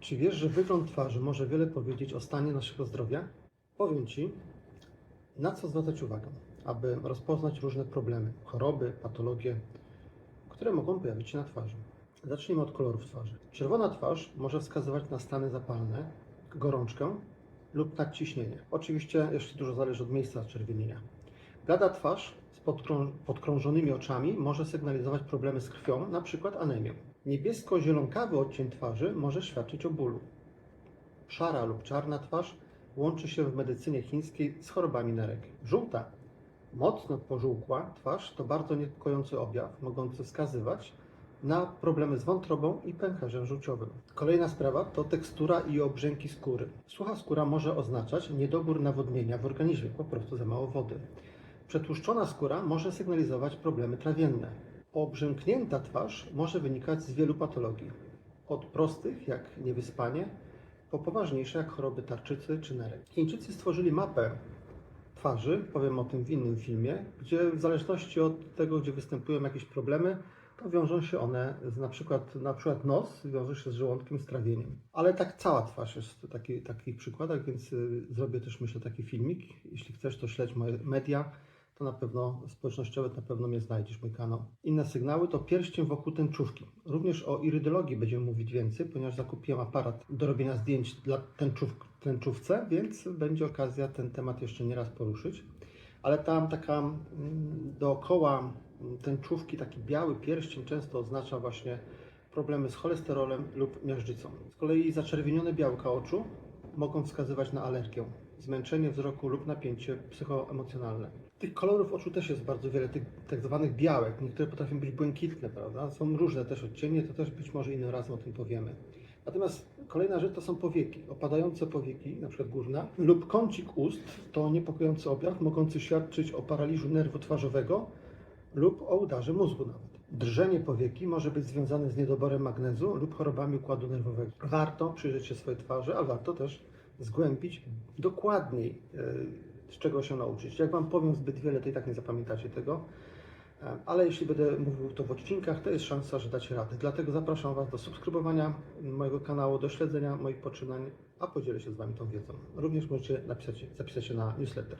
Czy wiesz, że wygląd twarzy może wiele powiedzieć o stanie naszego zdrowia? Powiem Ci, na co zwracać uwagę, aby rozpoznać różne problemy, choroby, patologie, które mogą pojawić się na twarzy. Zacznijmy od kolorów twarzy. Czerwona twarz może wskazywać na stany zapalne, gorączkę lub nadciśnienie. Oczywiście jeszcze dużo zależy od miejsca czerwienienia. Blada twarz z podkrą- podkrążonymi oczami może sygnalizować problemy z krwią, np. anemię. Niebiesko-zielonkawy odcień twarzy może świadczyć o bólu. Szara lub czarna twarz łączy się w medycynie chińskiej z chorobami nerek. Żółta, mocno pożółkła twarz to bardzo niepokojący objaw, mogący wskazywać na problemy z wątrobą i pęcherzem żółciowym. Kolejna sprawa to tekstura i obrzęki skóry. Sucha skóra może oznaczać niedobór nawodnienia w organizmie, po prostu za mało wody. Przetłuszczona skóra może sygnalizować problemy trawienne. Obrzęknięta twarz może wynikać z wielu patologii. Od prostych, jak niewyspanie, po poważniejsze, jak choroby tarczycy czy nerek. Chińczycy stworzyli mapę twarzy, powiem o tym w innym filmie, gdzie w zależności od tego, gdzie występują jakieś problemy, to wiążą się one z na przykład, na przykład nos wiąże się z żołądkiem, z trawieniem. Ale tak cała twarz jest w taki, takich przykładach, więc y, zrobię też myślę taki filmik. Jeśli chcesz, to śledź moje media, to na pewno społecznościowe, na pewno mnie znajdziesz, mój kanał. Inne sygnały to pierścień wokół tęczówki. Również o irydologii będziemy mówić więcej, ponieważ zakupiłem aparat do robienia zdjęć dla tęczów, tęczówce, więc będzie okazja ten temat jeszcze nie raz poruszyć. Ale tam taka mm, dookoła tęczówki, taki biały pierścień często oznacza właśnie problemy z cholesterolem lub miażdżycą. Z kolei zaczerwienione białka oczu mogą wskazywać na alergię, zmęczenie wzroku lub napięcie psychoemocjonalne. Tych kolorów oczu też jest bardzo wiele, tych tak zwanych białek. Niektóre potrafią być błękitne, prawda? Są różne też odcienie, to też być może innym razem o tym powiemy. Natomiast kolejna rzecz to są powieki. Opadające powieki, na przykład górna, lub kącik ust to niepokojący objaw, mogący świadczyć o paraliżu nerwu twarzowego lub o udarze mózgu nawet. Drżenie powieki może być związane z niedoborem magnezu lub chorobami układu nerwowego. Warto przyjrzeć się swojej twarzy, a warto też zgłębić dokładniej, e, z czego się nauczyć. Jak Wam powiem zbyt wiele, to i tak nie zapamiętacie tego. E, Ale jeśli będę mówił to w odcinkach, to jest szansa, że dacie radę. Dlatego zapraszam Was do subskrybowania mojego kanału, do śledzenia moich poczynań, a podzielę się z Wami tą wiedzą. Również możecie napisać, zapisać się na newsletter.